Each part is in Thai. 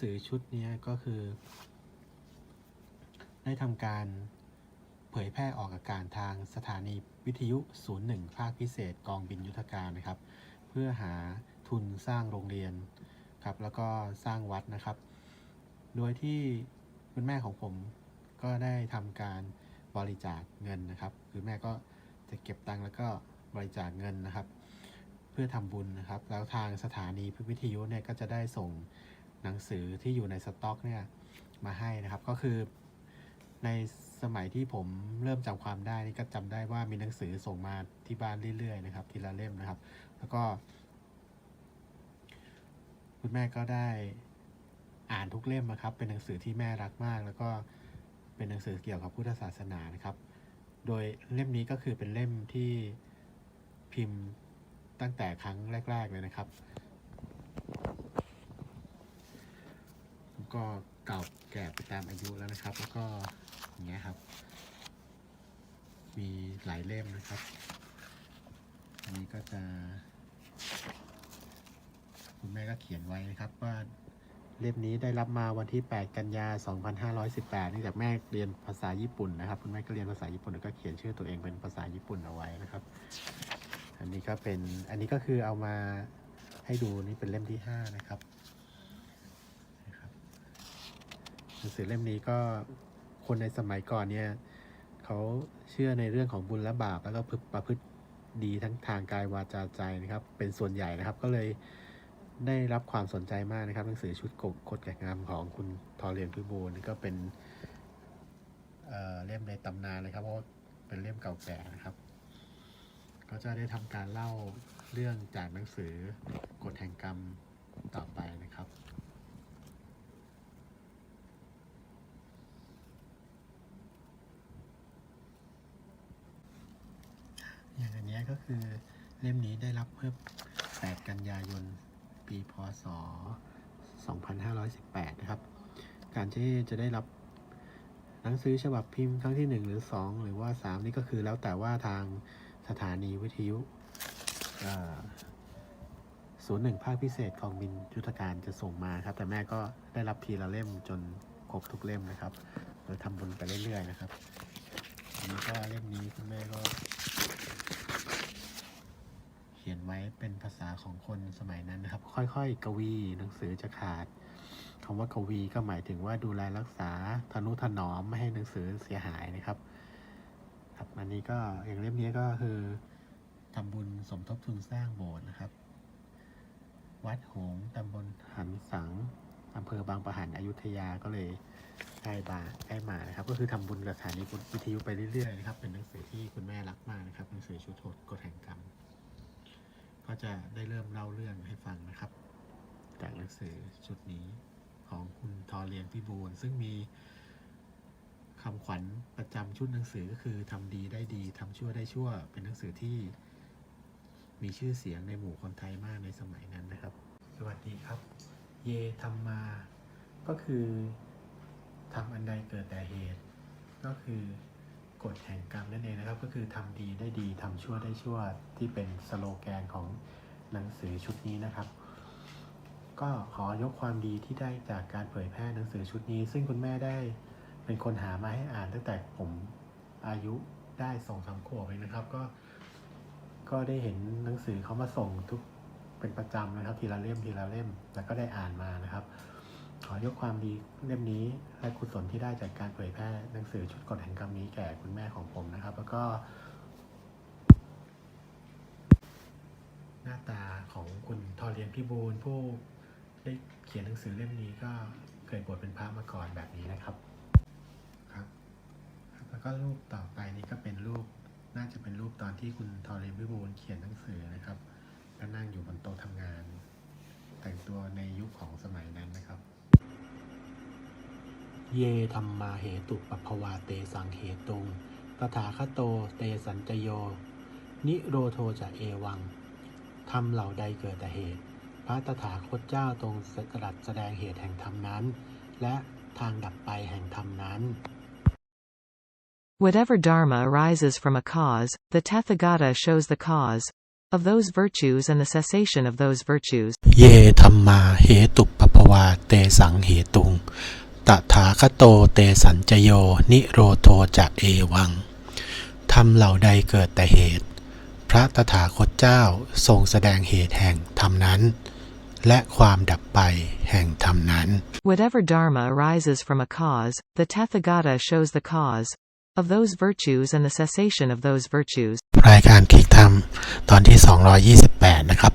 สือชุดนี้ก็คือ ได้ทำการเผยแพร่ออกอากาศทางสถานีวิทยุ 01 ภาคพิเศษกองบินยุทธการนะครับ เพื่อหาทุนสร้างโรงเรียนครับแล้วก็สร้างวัดนะครับ โดยที่คุณแม่ของผมก็ได้ทำการบริจาคเงินนะครับ คือแม่ก็จะเก็บตังค์แล้วก็บริจาคเงินนะครับ เพื่อทำบุญนะครับ แล้วทางสถานีพิวิทยุเนี่ยก็จะได้ส่ง หนังสือที่อยู่ในสต็อกเนี่ยมาให้นะครับ ก็คือในสมัยที่ผมเริ่มจำความได้นี่ก็จำได้ว่ามีหนังสือส่งมาที่บ้านเรื่อยๆนะครับ ทีละเล่มนะครับ แล้วก็ คุณแม่ก็ได้อ่านทุกเล่มนะครับ เป็นหนังสือที่แม่รักมาก แล้วก็เป็นหนังสือเกี่ยวกับพุทธศาสนานะครับ โดยเล่มนี้ก็คือเป็นเล่มที่พิมพ์ตั้งแต่ครั้งแรก ๆ เลยนะครับ ก็เก่าแก่ไปตามอายุแล้วนะครับ แล้วก็อย่างเงี้ยครับ มีหลายเล่มนะครับ อันนี้ก็จะ คุณแม่ก็เขียนไว้นะครับว่าเล่มนี้ได้รับมาวันที่ 8 กันยา 2518เนื่องจากแม่เรียนภาษาญี่ปุ่นนะครับ คุณแม่ก็เรียนภาษาญี่ปุ่นแล้วก็เขียนชื่อตัวเองเป็นภาษาญี่ปุ่นเอาไว้นะครับ อันนี้ก็เป็น อันนี้ก็คือเอามาให้ดูนี่เป็นเล่มที่ 5 นะครับนะครับ หนังสือเล่มนี้ก็คนในสมัยก่อนเนี่ยเขาเชื่อในเรื่องของบุญและบาปแล้วก็ประพฤติดีทั้งทางกายวาจาใจนะครับ เป็นส่วนใหญ่นะครับก็เลยได้รับความสนใจมากนะครับ หนังสือชุดกฎกฎแก่งามของคุณทอเรียนพิบูลนี่ก็เป็นเเล่มในตำนานเลยครับเพราะเป็นเล่มเก่าแก่นะครับ ก็จะได้ทำการเล่าเรื่องจากหนังสือกฎแห่งกรรมต่อไปนะครับ อย่างอั นี้ก็คือเล่มนี้ได้รับเมื่อ 8 กันยายน ปีพศ 2518 นะครับ การที่จะได้รับหนังสือฉบับพิมพ์ครั้งที่ 1 หรือ 2 หรือว่า 3 นี่ก็คือแล้วแต่ว่าทางสถานีวิทยุศูนย์หนึ่งภาคพิเศษกองบินยุทธการจะส่งมาครับ แต่แม่ก็ได้รับทีละเล่มจนครบทุกเล่มนะครับโดยทำบุญไปเรื่อยๆนะครับอันนี้ก็เล่มนี้คุณแม่ก็ ขียนไว้เป็นภาษาของคนสมัยนั้นนะครับ ค่อยๆ กวีหนังสือจะขาดคำว่ากวีก็หมายถึงว่าดูแลรักษาทนุถนอมไม่ให้หนังสือเสียหายนะครับ ครับอันนี้ก็อย่างเล่มนี้ก็คือทำบุญสมทบทุนสร้างโบสถ์นะครับ วัดหงส์ตำบลหันสังอำเภอบางปะหันอยุธยาก็เลยได้บาได้มานะครับ ก็คือทำบุญกับสถานีวิทยุไปเรื่อยๆนะครับ เป็นหนังสือที่คุณแม่รักมากนะครับหนังสือชุดโทษกฎแห่งกรรม ก็จะได้เริ่มเล่าเรื่องให้ฟังนะครับ จากหนังสือชุดนี้ของคุณทอเลียนพิบูลซึ่งมีคำขวัญประจำชุดหนังสือก็คือทำดีได้ดีทำชั่วได้ชั่ว เป็นหนังสือที่มีชื่อเสียงในหมู่คนไทยมากในสมัยนั้นนะครับ สวัสดีครับ เยธรรมาก็คือทำอันใดเกิดแต่เหตุ ก็คือ กฎแห่งกรรมนั่นเองนะครับ ก็คือทำดีได้ดีทำชั่วได้ชั่วที่เป็นสโลแกนของหนังสือชุดนี้นะครับ ก็ขอยกความดีที่ได้จากการเผยแพร่หนังสือชุดนี้ ซึ่งคุณแม่ได้เป็นคนหามาให้อ่านตั้งแต่ผมอายุได้สองสามขวบเองนะครับ ก็ก็ได้เห็นหนังสือเขามาส่งทุกเป็นประจำนะครับ ทีละเล่มทีละเล่ม แล้วก็ได้อ่านมานะครับ ขอยกความดีเล่มนี้และกุศลที่ได้จากการเผยแพร่หนังสือชุดกฎแห่งกรรมนี้แก่คุณแม่ของผมนะครับ แล้วก็ หน้าตาของคุณทอเรียนพิบูลผู้ได้เขียนหนังสือเล่มนี้ก็เคยบวชเป็นพระมาก่อนแบบนี้นะครับครับ แล้วก็รูปต่อไปนี้ก็เป็นรูปน่าจะเป็นรูปตอนที่คุณทอเรียนพิบูลเขียนหนังสือนะครับก็นั่งอยู่บนโต๊ะทำงาน แต่งตัวในยุคของสมัยนั้นนะครับ เยธรรมาเหตุปปภวาเตสังเหตุงตถาคโตเตสัญจโย นิโรโทจะเอวังทำเหล่าใดเกิดแต่เหตุ พระตถาคตเจ้าทรงตรัสแสดงเหตุแห่งธรรมนั้น และทางดับไปแห่งธรรมนั้น Whatever dharma arises from a cause, the Tathagata shows the cause of those virtues and the cessation of those virtues. เยธรรมาเหตุปปวาเตสังเหตุง ตถาคโตเตสัญจโย นิโรโทจะเอวังทำเหล่าใดเกิดแต่เหตุ พระตถาคตเจ้าทรงแสดงเหตุแห่งธรรมนั้น และความดับไปแห่งธรรมนั้น Whatever dharma arises from a cause, the Tathagata shows the cause of those virtues and the cessation of those virtues. รายการคลิกธรรมตอนที่ 228 นะครับ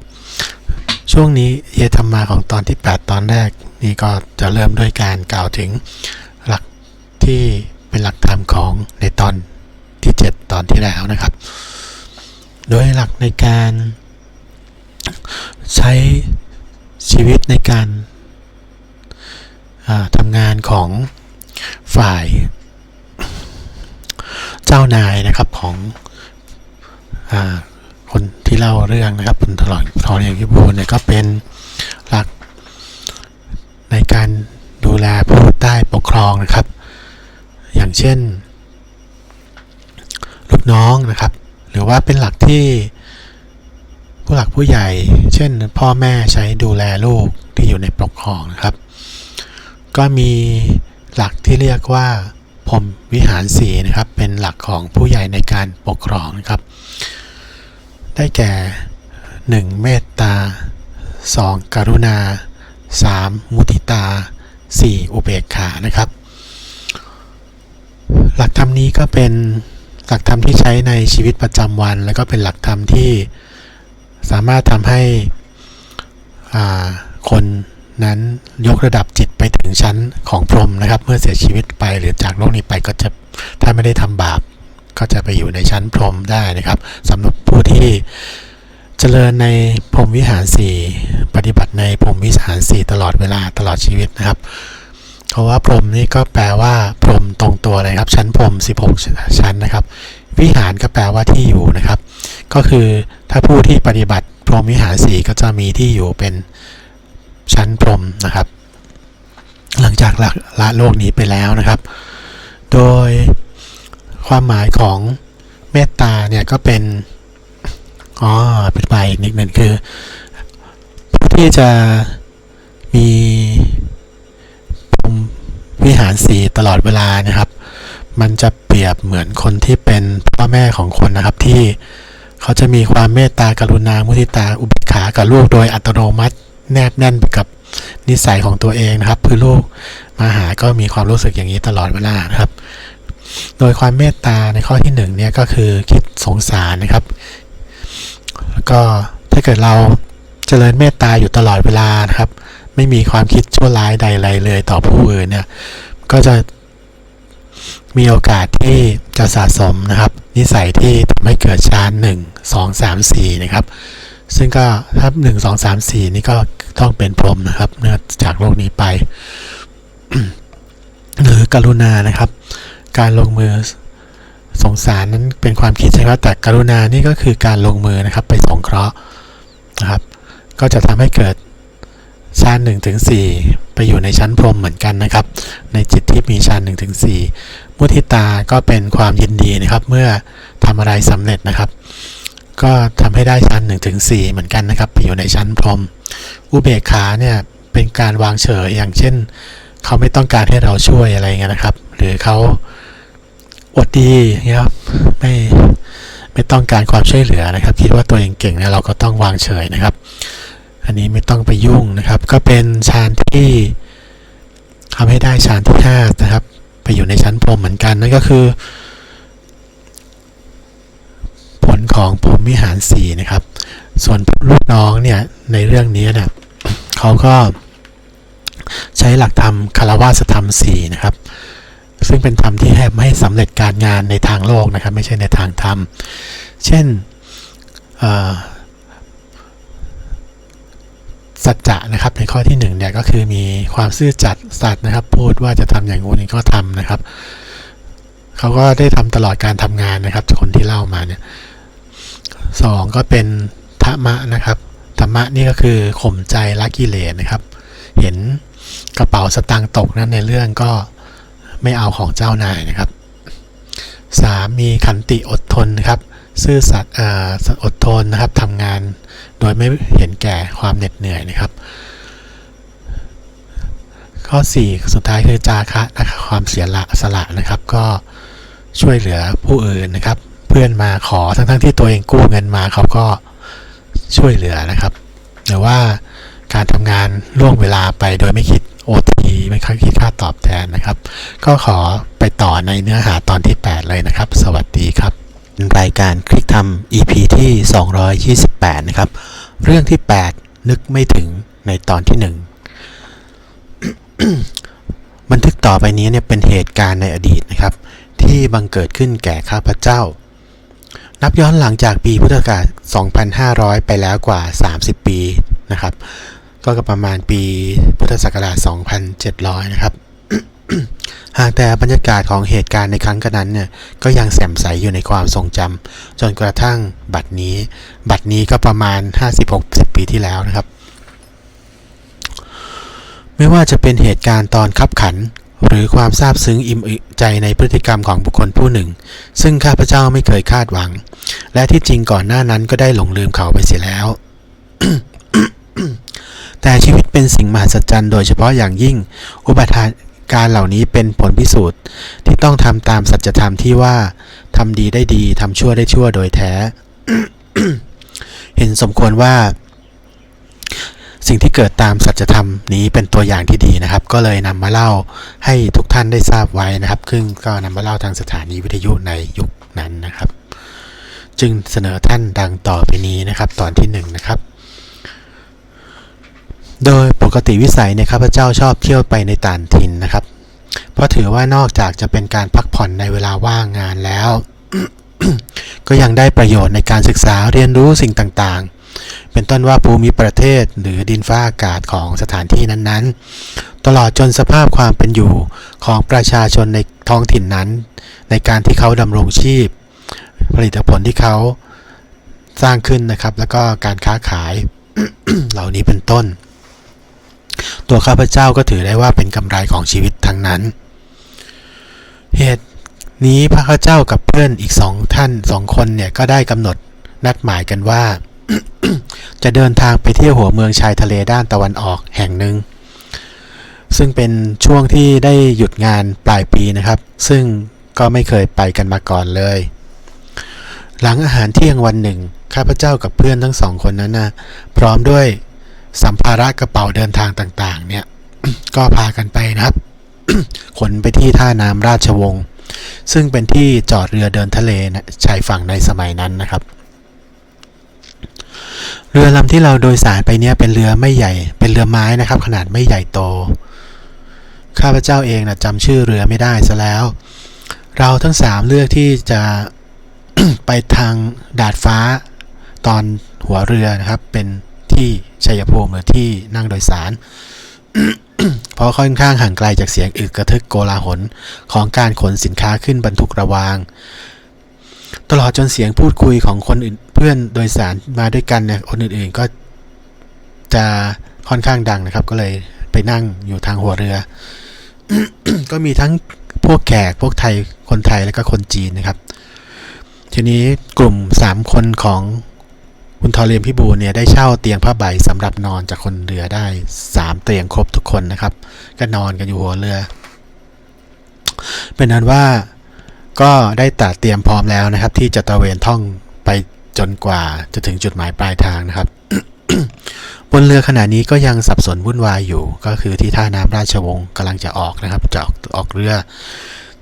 ช่วงนี้เยธรรมาของตอนที่ 8 ตอนแรก นี่ก็จะเริ่มด้วยการกล่าวถึงหลักที่เป็นหลักธรรมของในตอนที่ 7 ตอนที่แล้วนะครับ โดยหลักในการใช้ชีวิตในการาทำงานของฝ่ายเจ้านายนะครับของอา คนที่เล่าเรื่องนะครับคุณตลอดทองอย่างที่พูดเนี่ยก็เป็นหลักในการดูแลผู้ใต้ปกครองนะครับ อย่างเช่น ลูกน้องนะครับ หรือว่าเป็นหลักที่ผู้หลักผู้ใหญ่ เช่น พ่อแม่ใช้ดูแลลูกที่อยู่ในปกครองนะครับ ก็มีหลักที่เรียกว่าพรมวิหารสีนะครับ เป็นหลักของผู้ใหญ่ในการปกครองนะครับ ได้แก่ 1. เมตตา 2. กรุณา 3. มุทิตา 4. อุเบกขานะครับ หลักธรรมนี้ก็เป็นหลักธรรมที่ใช้ในชีวิตประจำวัน แล้วก็เป็นหลักธรรมที่สามารถทำให้คนนั้นยกระดับจิตไปถึงชั้นของพรหมนะครับ เมื่อเสียชีวิตไปหรือจากโลกนี้ไปก็จะถ้าไม่ได้ทำบาป ก็จะไปอยู่ในชั้นพรหมได้นะครับสำหรับผู้ที่เจริญในพรหมวิหารสี่ปฏิบัติในพรหมวิหารสี่ตลอดเวลาตลอดชีวิตนะครับเพราะว่าพรหมนี่ก็แปลว่าพรหมตรงตัวเลยครับ ชั้นพรหม16 ชั้นนะครับ วิหารก็แปลว่าที่อยู่นะครับ ก็คือถ้าผู้ที่ปฏิบัติพรหมวิหารสี่ก็จะมีที่อยู่เป็นชั้นพรหมนะครับ หลังจากละละโลกนี้ไปแล้วนะครับ โดย ความหมายของเมตตาเนี่ยก็เป็นอ๋อเป็นไปอีกนิดหนึ่งคือผู้ที่จะมีพรมวิหารสีตลอดเวลานะครับ มันจะเปรียบเหมือนคนที่เป็นพ่อแม่ของคนนะครับที่เขาจะมีความเมตตากรุณามุทิตาอุเบกขากับลูกโดยอัตโนมัติแนบแน่นกับนิสัยของตัวเองนะครับ คือลูกมาหาก็มีความรู้สึกอย่างนี้ตลอดเวลานะครับ โดยความเมตตาในข้อที่หนึ่งเนี่ยก็คือคิดสงสารนะครับ แล้วก็ถ้าเกิดเราเจริญเมตตาอยู่ตลอดเวลานะครับ ไม่มีความคิดชั่วร้ายใดๆเลยต่อผู้อื่นเนี่ยก็จะมีโอกาสที่จะสะสมนะครับ นิสัยที่ทำให้เกิดฌานหนึ่งสองสามสี่นะครับ ซึ่งก็ถ้าหนึ่งสองสามสี่นี่ก็ต้องเป็นพรหมนะครับเนื่อจากโลกนี้ไป หรือกรุณานะครับ การลงมือสงสารนั้นเป็นความคิดใช่ไหมแต่กรุณานี่ก็คือการลงมือนะครับไปสงเคราะห์นะครับ ก็จะทำให้เกิดฌานหนึ่งถึงสี่ไปอยู่ในชั้นพรมเหมือนกันนะครับ ในจิตที่มีฌานหนึ่งถึงสี่มุทิตาก็เป็นความยินดีนะครับ เมื่อทำอะไรสำเร็จนะครับ ก็ทำให้ได้ชั้นหนึ่งถึงสี่เหมือนกันนะครับ ไปอยู่ในชั้นพรม อุเบกขาเนี่ยเป็นการวางเฉยอย่างเช่น เขาไม่ต้องการให้เราช่วยอะไรเงี้ยนะครับ หรือเขา อดดีอย่างเงี้ยครับไม่ไม่ต้องการความช่วยเหลือนะครับ คิดว่าตัวเองเก่งเนี่ยเราก็ต้องวางเฉยนะครับ อันนี้ไม่ต้องไปยุ่งนะครับ ก็เป็นฌานที่ทำให้ได้ฌานที่ห้านะครับ ไปอยู่ในชั้นพรหมเหมือนกันนั่นก็คือ ผลของพรหมวิหารสีนะครับ ส่วนลูกน้องเนี่ยในเรื่องนี้เนี่ยเขาก็ใช้หลักธรรมคารวาสธรรมสี่นะครับ ซึ่งเป็นธรรมที่ให้ไม่สำเร็จการงานในทางโลกนะครับ ไม่ใช่ในทางธรรม เช่นสัจจะนะครับในข้อที่หนึ่งเนี่ยก็คือมีความซื่อจัดสัตย์นะครับ พูดว่าจะทำอย่างงู้นก็ทำนะครับเขาก็ได้ทำตลอดการทำงานนะครับ คนที่เล่ามาเนี่ยสองก็เป็นธรรมะนะครับธรรมะนี่ก็คือข่มใจละกิเลสนะครับ เห็นกระเป๋าสตางค์ตกนั้นในเรื่องก็ ไม่เอาของเจ้านายนะครับ 3. มีขันติอดทนนะครับ ซื่อสัตย์อดทนนะครับทำงานโดยไม่เห็นแก่ความเหน็ดเหนื่อยนะครับ ข้อ 4 สุดท้ายคือจาคะนะครับความเสียละสละนะครับ ก็ช่วยเหลือผู้อื่นนะครับ เพื่อนมาขอทั้งๆที่ตัวเองกู้เงินมาเขาก็ช่วยเหลือนะครับ หรือว่าการทำงานล่วงเวลาไปโดยไม่คิด โอทีไม่ค่อยคิดค่าตอบแทนนะครับ ก็ขอไปต่อในเนื้อหาตอนที่ 8 เลยนะครับ สวัสดีครับรายการคลิกทำ EP ที่ 228 นะครับ เรื่องที่ 8 นึกไม่ถึงในตอนที่ 1 บันทึกต่อไปนี้เนี่ยเป็นเหตุการณ์ในอดีตนะครับ ที่บังเกิดขึ้นแก่ข้าพเจ้า นับย้อนหลังจากปีพุทธศักราช 2500 ไปแล้วกว่า 30 ปีนะครับ ก็ประมาณปีพุทธศักราช 2,700 นะครับ หากแต่บรรยากาศของเหตุการณ์ในครั้งกระนั้นเนี่ยก็ยังแสมใสอยู่ในความทรงจำจนกระทั่งบัดนี้ บัดนี้ก็ประมาณ 50-60 ปีที่แล้วนะครับ ไม่ว่าจะเป็นเหตุการณ์ตอนขับขันหรือความซาบซึ้งอิ่มเอิบใจในพฤติกรรมของบุคคลผู้หนึ่ง ซึ่งข้าพเจ้าไม่เคยคาดหวัง และที่จริงก่อนหน้านั้นก็ได้หลงลืมเขาไปเสียแล้ว แต่ชีวิตเป็นสิ่งมหัศจรรย์โดยเฉพาะอย่างยิ่ง อุบัติการเหล่านี้เป็นผลพิสูจน์ที่ต้องทำตามสัจธรรมที่ว่าทำดีได้ดีทำชั่วได้ชั่วโดยแท้ เห็นสมควรว่า สิ่งที่เกิดตามสัจธรรมนี้เป็นตัวอย่างที่ดีนะครับ ก็เลยนำมาเล่าให้ทุกท่านได้ทราบไว้นะครับซึ่งก็นำมาเล่าทางสถานีวิทยุในยุคนั้นนะครับ จึงเสนอท่านดังต่อไปนี้นะครับ ตอนที่หนึ่งนะครับ โดยปกติวิสัยในข้าพเจ้าชอบเที่ยวไปในต่างถิ่นนะครับ เพราะถือว่านอกจากจะเป็นการพักผ่อนในเวลาว่างงานแล้ว ก็ยังได้ประโยชน์ในการศึกษาเรียนรู้สิ่งต่างๆ เป็นต้นว่าภูมิประเทศหรือดินฟ้าอากาศของสถานที่นั้นๆ ตลอดจนสภาพความเป็นอยู่ของประชาชนในท้องถิ่นนั้น ในการที่เขาดำรงชีพ ผลิตผลที่เขาสร้างขึ้นนะครับ แล้วก็การค้าขายเหล่านี้เป็นต้น ตัวข้าพเจ้าก็ถือได้ว่าเป็นกำไรของชีวิตทั้งนั้น เหตุนี้พระข้าเจ้ากับเพื่อนอีกสองท่านสองคนเนี่ยก็ได้กำหนดนัดหมายกันว่า จะเดินทางไปเที่ยวหัวเมืองชายทะเลด้านตะวันออกแห่งหนึ่ง ซึ่งเป็นช่วงที่ได้หยุดงานปลายปีนะครับ ซึ่งก็ไม่เคยไปกันมาก่อนเลย หลังอาหารเที่ยงวันหนึ่ง ข้าพเจ้ากับเพื่อนทั้งสองคนนั้นนะพร้อมด้วย สัมภาระกระเป๋าเดินทางต่าง ๆ เนี่ย ก็พากันไปนะครับ ขนไปที่ท่าน้ำราชวงศ์ซึ่งเป็นที่จอดเรือเดินทะเลนะชายฝั่งในสมัยนั้นนะครับ เรือลำที่เราโดยสารไปเนี่ยเป็นเรือไม่ใหญ่ เป็นเรือไม้นะครับ ขนาดไม่ใหญ่โต ข้าพเจ้าเองนะจำชื่อเรือไม่ได้ซะแล้ว เราทั้งสามเลือกที่จะไปทางดาดฟ้าตอนหัวเรือนะครับเป็น ที่ชัยภูมิหรือที่นั่งโดยสาร เพราะค่อนข้างห่างไกลจากเสียงอึกกระทึกโกลาหลของการขนสินค้าขึ้นบรรทุกระวาง ตลอดจนเสียงพูดคุยของคนอื่นเพื่อนโดยสารมาด้วยกันเนี่ยคนอื่นๆก็จะค่อนข้างดังนะครับ ก็เลยไปนั่งอยู่ทางหัวเรือ ก็มีทั้งพวกแขกพวกไทยคนไทยแล้วก็คนจีนนะครับ ทีนี้กลุ่ม 3 คนของ คุณทอเรียมพิบูลเนี่ยได้เช่าเตียงผ้าใบสำหรับนอนจากคนเรือได้ 3 เตียงครบทุกคนนะครับ ก็นอนกันอยู่หัวเรือ เป็นนั้นว่าก็ได้ตัดเตรียมพร้อมแล้วนะครับ ที่จะตะเวนท่องไปจนกว่าจะถึงจุดหมายปลายทางนะครับ บนเรือขณะนี้ก็ยังสับสนวุ่นวายอยู่ ก็คือที่ท่าน้ำราชวงศ์กำลังจะออกนะครับจะออกออกเรือ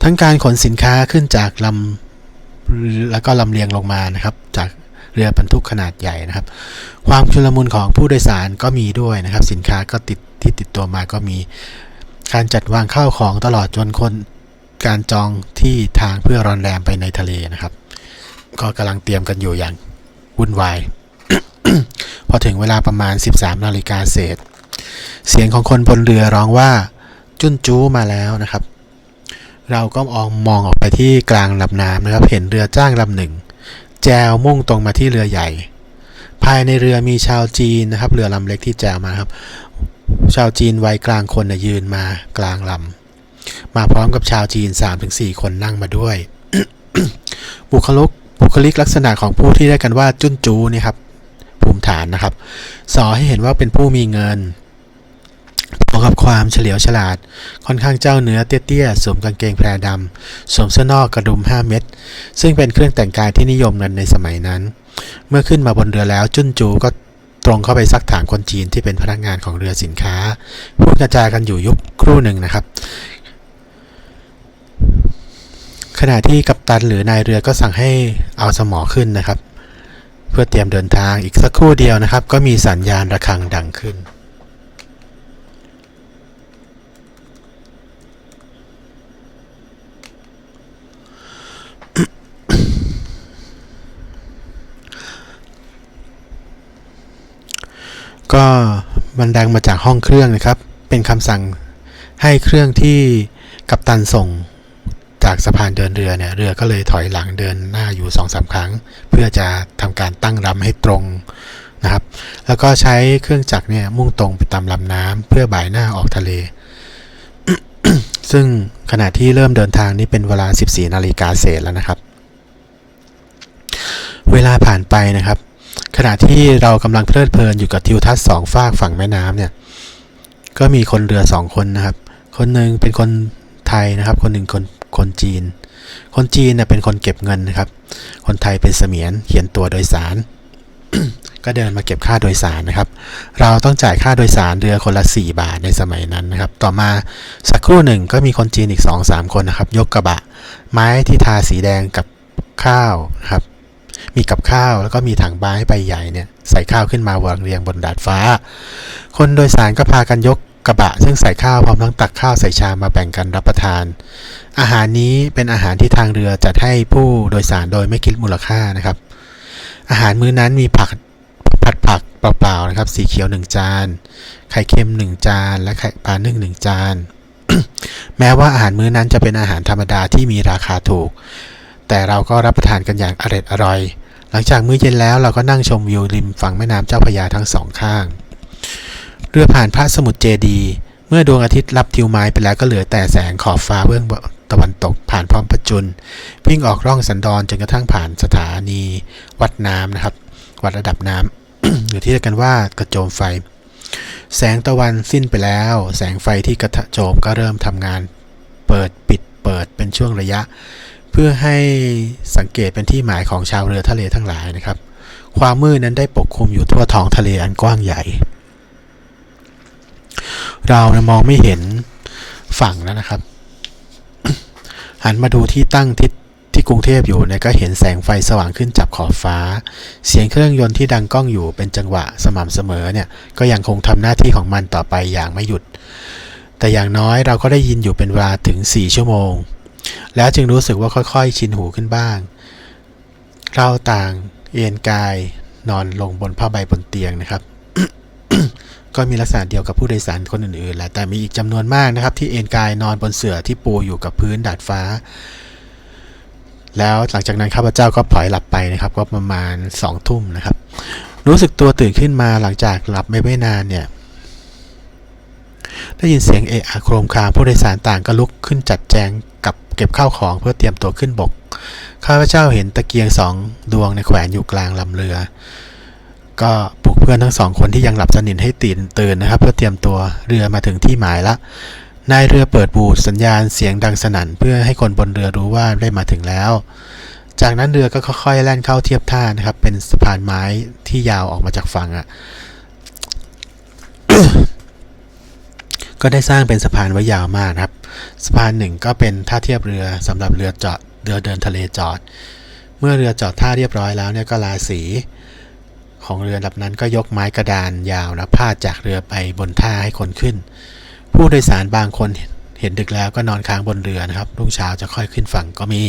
ทั้งการขนสินค้าขึ้นจากลำแล้วก็ลำเลียงลงมานะครับ จาก เรือบรรทุกขนาดใหญ่นะครับ ความชุลมุนของผู้โดยสารก็มีด้วยนะครับ สินค้าก็ติดที่ติดตัวมาก็มี การจัดวางข้าวของตลอดจนคนการจองที่ทางเพื่อรอนแรมไปในทะเลนะครับ ก็กำลังเตรียมกันอยู่อย่างวุ่นวาย พอถึงเวลาประมาณ 13นาฬิกาเศษ เสียงของคนบนเรือร้องว่าจุนจู้มาแล้วนะครับ เราก็มองมองออกไปที่กลางลำน้ำนะครับ เห็นเรือจ้างลำหนึ่ง แจวมุ่งตรงมาที่เรือใหญ่ ภายในเรือมีชาวจีนนะครับ เรือลำเล็กที่แจวมาครับ ชาวจีนวัยกลางคนนะยืนมากลางลำมาพร้อมกับชาวจีน 3-4 คนนั่งมาด้วย บุคลิกบุคลิกลักษณะของผู้ที่เรียกกันว่าจุนจูนี่ครับภูมิฐานนะครับ สอให้เห็นว่าเป็นผู้มีเงิน พร้อมกับความเฉลียวฉลาด ค่อนข้างเจ้าเนื้อเตี้ยๆสวมกางเกงแพรดำสวมเสื้อนอกกระดุม 5 เม็ดซึ่งเป็นเครื่องแต่งกายที่นิยมกันในสมัยนั้น เมื่อขึ้นมาบนเรือแล้วจุนจูก็ตรงเข้าไปซักถามคนจีนที่เป็นพนักงานของเรือสินค้า พูดกระจากันอยู่ยุคครู่หนึ่งนะครับ ขณะที่กัปตันหรือนายเรือก็สั่งให้เอาสมอขึ้นนะครับ เพื่อเตรียมเดินทางอีกสักครู่เดียวนะครับ ก็มีสัญญาณระฆังดังขึ้น ก็มันดังมาจากห้องเครื่องนะครับ เป็นคำสั่งให้เครื่องที่กัปตันส่งจากสะพานเดินเรือเนี่ยเรือก็เลยถอยหลังเดินหน้าอยู่สองสาครั้ง เพื่อจะทำการตั้งลำให้ตรงนะครับ แล้วก็ใช้เครื่องจักรเนี่ยมุ่งตรงไปตามลำน้ำเพื่อบ่ายหน้าออกทะเล ซึ่งขณะที่เริ่มเดินทางนี่เป็นเวลา 14นาฬิกาเศษแล้วนะครับ เวลาผ่านไปนะครับ ขณะที่เรากำลังเพลิดเพลินอยู่กับทิวทัศน์สองฝากฝั่งแม่น้ำเนี่ย ก็มีคนเรือสองคนนะครับ คนหนึ่งเป็นคนไทยนะครับ คนหนึ่งคนคนจีน คนจีนเนี่ยเป็นคนเก็บเงินนะครับ คนไทยเป็นเสมียนเขียนตัวโดยสาร ก็เดินมาเก็บค่าโดยสารนะครับ เราต้องจ่ายค่าโดยสารเรือคนละ 4 บาทในสมัยนั้นนะครับ ต่อมาสักครู่หนึ่งก็มีคนจีนอีก 2-3 คนนะครับ ยกกระบะ ไม้ที่ทาสีแดงกับข้าวนะครับ มีกับข้าวแล้วก็มีถังไม้ใบใหญ่เนี่ยใส่ข้าวขึ้นมาวางเรียงบนดาดฟ้า คนโดยสารก็พากันยกกระบะ ซึ่งใส่ข้าวพร้อมทั้งตักข้าวใส่ชามมาแบ่งกันรับประทาน อาหารนี้เป็นอาหารที่ทางเรือจัดให้ผู้โดยสารโดยไม่คิดมูลค่านะครับ อาหารมื้อนั้นมีผักผัดผักเปล่าๆนะครับ สีเขียวหนึ่งจาน ไข่เค็มหนึ่งจาน และไข่ปลานึ่งหนึ่งจาน แม้ว่าอาหารมื้อนั้นจะเป็นอาหารธรรมดาที่มีราคาถูก แต่เราก็รับประทานกันอย่างอร็ดอร่อย หลังจากมื้อเย็นแล้วเราก็นั่งชมวิวริมฝั่งแม่น้ำเจ้าพระยาทั้งสองข้าง เรือผ่านพระสมุทรเจดี เมื่อดวงอาทิตย์รับทิวไม้ไปแล้วก็เหลือแต่แสงขอบฟ้าเบื้องตะวันตกผ่านพร้อมประจุลวิ่งออกร่องสันดอนจนกระทั่งผ่านสถานีวัดน้ำนะครับ วัดระดับน้ำหรือที่เรียกกันว่ากระโจมไฟ แสงตะวันสิ้นไปแล้ว แสงไฟที่กระโจมก็เริ่มทำงาน เปิดปิดเปิดเป็นช่วงระยะ เพื่อให้สังเกตเป็นที่หมายของชาวเรือทะเลทั้งหลายนะครับ ความมืดนั้นได้ปกคลุมอยู่ทั่วท้องทะเลอันกว้างใหญ่ เรานะมองไม่เห็นฝั่งแล้วนะครับ หันมาดูที่ตั้งทิศที่กรุงเทพอยู่เนี่ยก็เห็นแสงไฟสว่างขึ้นจับขอบฟ้า เสียงเครื่องยนต์ที่ดังก้องอยู่เป็นจังหวะสม่ำเสมอเนี่ยก็ยังคงทำหน้าที่ของมันต่อไปอย่างไม่หยุด แต่อย่างน้อยเราก็ได้ยินอยู่เป็นเวลาถึง 4 ชั่วโมง แล้วจึงรู้สึกว่าค่อยๆ ชินหูขึ้นบ้าง เราต่างเอนกายนอนลงบนผ้าใบบนเตียงนะครับ ก็มีลักษณะเดียวกับผู้โดยสารคนอื่นๆแหละแต่มีอีกจำนวนมากนะครับ ที่เอนกายนอนบนเสื่อที่ปูอยู่กับพื้นดาดฟ้า แล้วหลังจากนั้นข้าพเจ้าก็พลอยหลับไปนะครับ ก็ประมาณสองทุ่มนะครับ รู้สึกตัวตื่นขึ้นมาหลังจากหลับไม่ไม่นานเนี่ยได้ยินเสียงเอะอะโครมครามผู้โดยสารต่างก็ลุกขึ้นจัดแจงกับ ก็บข้าวของเพื่อเตรียมตัวขึ้นบก ข้าพเจ้าเห็นตะเกียงสองดวงในแขวนอยู่กลางลำเรือ ก็ปลุกเพื่อนทั้งสองคนที่ยังหลับสนิทให้ตื่นตื่นนะครับ เพื่อเตรียมตัวเรือมาถึงที่หมายละนายเรือเปิดบูดสัญญาณเสียงดังสนั่น เพื่อให้คนบนเรือรู้ว่าได้มาถึงแล้ว จากนั้นเรือก็ค่อยๆแล่นเข้าเทียบท่านะครับ เป็นสะพานไม้ที่ยาวออกมาจากฝั่งอะ ก็ได้สร้างเป็นสะพานไว้ยาวมากนะครับ สะพานหนึ่งก็เป็นท่าเทียบเรือสำหรับเรือจอดเรือเดินทะเลจอด เมื่อเรือจอดท่าเรียบร้อยแล้วเนี่ยก็ลาสี ของเรือลำนั้นก็ยกไม้กระดานยาวนะพาดจากเรือไปบนท่าให้คนขึ้น ผู้โดยสารบางคนเห็นดึกแล้วก็นอนค้างบนเรือนะครับรุ่งเช้าจะค่อยขึ้นฝั่งก็มี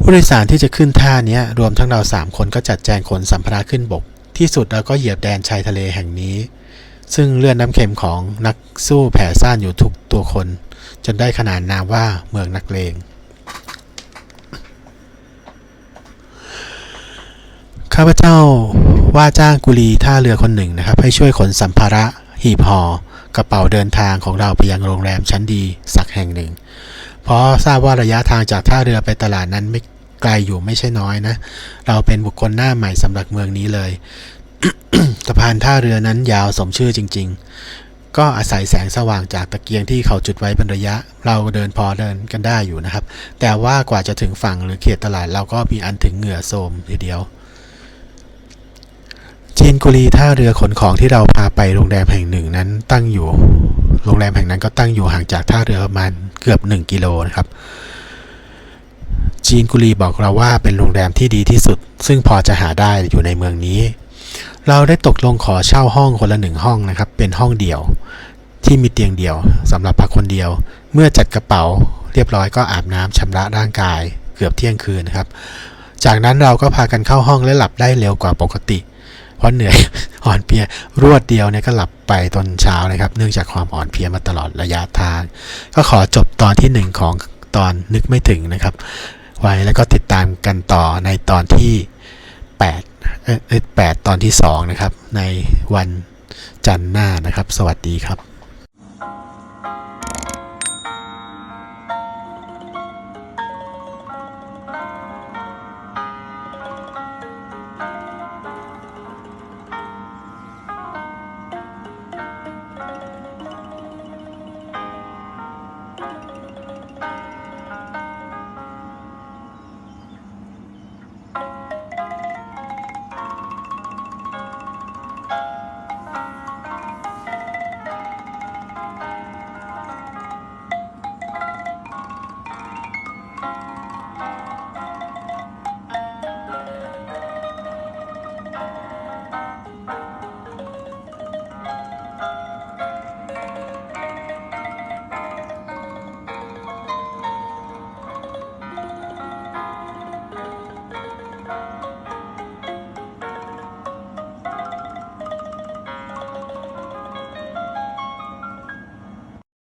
ผู้โดยสารที่จะขึ้นท่านี้รวมทั้งเราสามคนก็จัดแจงขนสัมภาระขึ้นบก ที่สุดเราก็เหยียบแดนชายทะเลแห่งนี้ ซึ่งเลื่อนน้ำเค็มของนักสู้แผ่ซ่านอยู่ทุกตัวคน จนได้ขนานนามว่าเมืองนักเลงข้าพเจ้าว่าจ้างกุลีท่าเรือคนหนึ่งนะครับ ให้ช่วยขนสัมภาระหีบห่อกระเป๋าเดินทางของเราไปยังโรงแรมชั้นดีสักแห่งหนึ่ง เพราะทราบว่าระยะทางจากท่าเรือไปตลาดนั้นไม่ไกลอยู่ไม่ใช่น้อยนะ เราเป็นบุคคลหน้าใหม่สำหรับเมืองนี้เลย สะพานท่าเรือนั้นยาวสมชื่อจริง ๆ ก็อาศัยแสงสว่างจากตะเกียงที่เขาจุดไว้เป็นระยะ เราเดินพอเดินกันได้อยู่นะครับ แต่ว่ากว่าจะถึงฝั่งหรือเขตตลาดเราก็มีอันถึงเหงื่อโทมทีเดียวจีนกุรีท่าเรือขนของที่เราพาไปโรงแรมแห่งหนึ่งนั้นตั้งอยู่ โรงแรมแห่งนั้นก็ตั้งอยู่ห่างจากท่าเรือประมาณเกือบ 1 กิโลนะครับ จีนกุรีบอกเราว่าเป็นโรงแรมที่ดีที่สุด ซึ่งพอจะหาได้อยู่ในเมืองนี้ เราได้ตกลงขอเช่าห้องคนละหนึ่งห้องนะครับ เป็นห้องเดียวที่มีเตียงเดียวสำหรับพักคนเดียว เมื่อจัดกระเป๋าเรียบร้อยก็อาบน้ำชำระร่างกาย เกือบเที่ยงคืนนะครับ จากนั้นเราก็พากันเข้าห้องและหลับได้เร็วกว่าปกติ เพราะเหนื่อยอ่อนเพลียรวดเดียวเนี่ยก็หลับไปตอนเช้านะครับ เนื่องจากความอ่อนเพลียมาตลอดระยะทาง ก็ขอจบตอนที่หนึ่งของตอนนึกไม่ถึงนะครับ ไว้แล้วก็ติดตามกันต่อในตอนที่ 8 เอ้ยเอ้ย8ตอนที่สองนะครับ ในวันจันทร์หน้านะครับ สวัสดีครับ